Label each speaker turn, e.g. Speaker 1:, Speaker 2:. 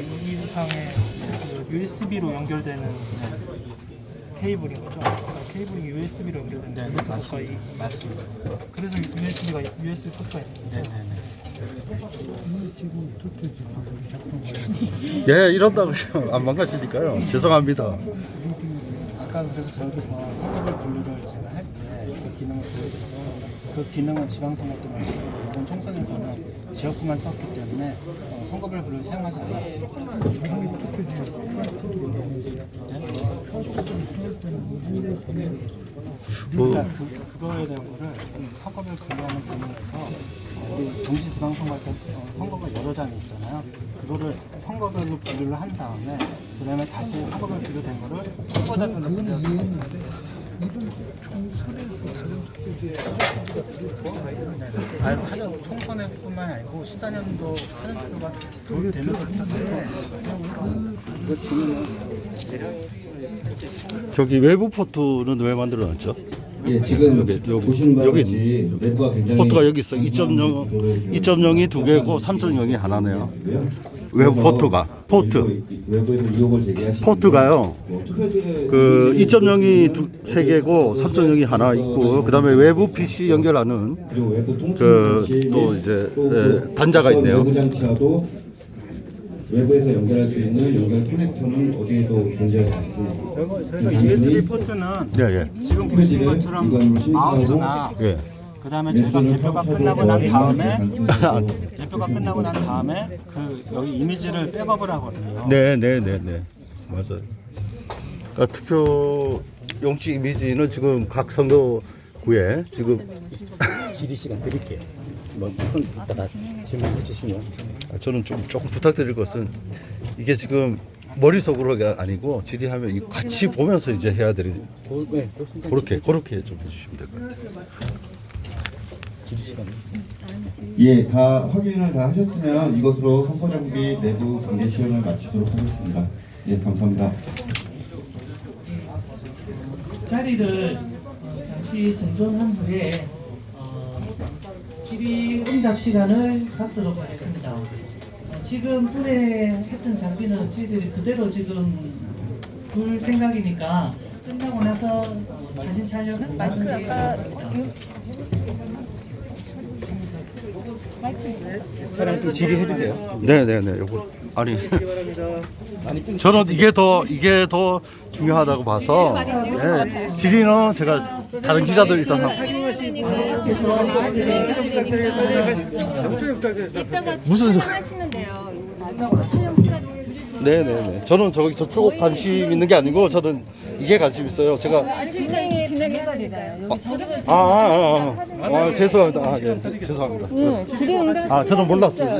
Speaker 1: 이 이상의 그 USB로 연결되는 케이블인 거죠. 그러니까 케이블이 USB로 연결되는
Speaker 2: 네,
Speaker 1: 노트북과
Speaker 2: 맞습니다.
Speaker 1: 이
Speaker 2: 맞습니다.
Speaker 1: 그래서 USB가 USB 포트가 있는 거죠.
Speaker 2: 네네네.
Speaker 3: 예, 이런다고요. 안 망가지니까요. 죄송합니다.
Speaker 2: 아까 그래서 저기서 선거별 분류를 제가 그 기능을 보여드려서 그 기능은 지방선거 때 말고 이번 총선에서는 지역구만 썼기 때문에 어, 선거별 분류를 사용하지 않았습니다.
Speaker 3: 뭐,
Speaker 2: 그러니까 그, 그거에 대한 거를 좀 선거별 분류하는 부분에서 어, 우리 동시 지방선거할 때 어, 선거가 여러 장이 있잖아요. 그거를 선거별로 분류를 한 다음에 그다음에 다시 선거별 분류된 거를 후보자별로 분류 해서 아니 사전 총선에서뿐만 아니고 14년도 사전 투표가 되면서 그 지금
Speaker 3: 저기 외부 포트는 왜 만들어놨죠?
Speaker 4: 예, 지금
Speaker 3: 여기, 여기,
Speaker 4: 보시는 바와
Speaker 3: 여기
Speaker 4: 같이. 내부가 굉장히
Speaker 3: 포트가 여기 있어.
Speaker 4: 단순한
Speaker 3: 2.0,
Speaker 4: 구조를
Speaker 3: 2.0이 두 개고
Speaker 4: 복잡한
Speaker 3: 3.0이 하나네요.
Speaker 4: 있고요.
Speaker 3: 외부 포트가, 포트.
Speaker 4: 외부- 의혹을
Speaker 3: 포트가요.
Speaker 4: 뭐 투표지를
Speaker 3: 그
Speaker 4: 투표지를
Speaker 3: 2.0이 두, 세 개고 3.0이 하나 있고 그다음에 외부 PC 연결하는
Speaker 4: 그리고 외부 통신
Speaker 3: 그
Speaker 4: 장치 또및
Speaker 3: 이제,
Speaker 4: 또
Speaker 3: 예,
Speaker 4: 그
Speaker 3: 단자가 있네요.
Speaker 4: 외부 장치와도 외부에서 연결할 수 있는 연결 커넥터는 어디에도 존재하지 않습니다.
Speaker 2: 저거 저희가 USB 포트는
Speaker 3: 예, 예.
Speaker 2: 지금 보시는 것처럼 마우스나
Speaker 3: 예.
Speaker 2: 그 다음에 저희가
Speaker 4: 매수는
Speaker 2: 대표가 끝나고 난 다음에 대표가 끝나고 난 다음에 그 여기 이미지를 백업을 하거든요.
Speaker 3: 네, 네, 네, 네. 맞아요. 그러니까 투표 용지 이미지는 지금 각 선거구에 지금
Speaker 2: 지리 시간 드릴게요. 뭐손 이따가 질문해 주시면.
Speaker 3: 아, 저는 좀 조금 부탁드릴 것은 이게 지금 머릿속으로가 아니고 질의하면 이 같이 보면서 이제 해야 되는
Speaker 2: 네,
Speaker 3: 그렇게 그렇게 좀 해주시면 될 것 같아요.
Speaker 4: 예, 다 확인을 다 하셨으면 이것으로 선거 장비 내부 경계 시연을 마치도록 하겠습니다. 예, 감사합니다.
Speaker 5: 자리를 어, 잠시 정돈한 후에 어, 질의 응답 시간을 갖도록 하겠습니다. 어, 지금 분해했던 장비는 저희들이 그대로 지금 둘 생각이니까 끝나고 나서 어, 사진 촬영을 하든지 하겠습니다.
Speaker 2: 차량 질의해 주세요.
Speaker 3: 네, 네, 네. 요거 아니 저는 이게 더 이게 더 중요하다고 봐서 예, 질의는 제가 다른 기자들 있어서 무슨 소-
Speaker 6: 하시면 돼요. 나중에 촬영 시간 드릴게요.
Speaker 3: 네, 네, 네. 저는 저기 저쪽 관심 있는 게 아니고 저는 이게 관심 있어요. 제가
Speaker 6: 진행이 진행 해가 되잖아요. 여기 저기서
Speaker 3: 아, 아, 아, 아, 아 죄송합니다. 아, 예, 죄송합니다.
Speaker 6: 응, 질의응답
Speaker 3: 아, 저는 몰랐어요.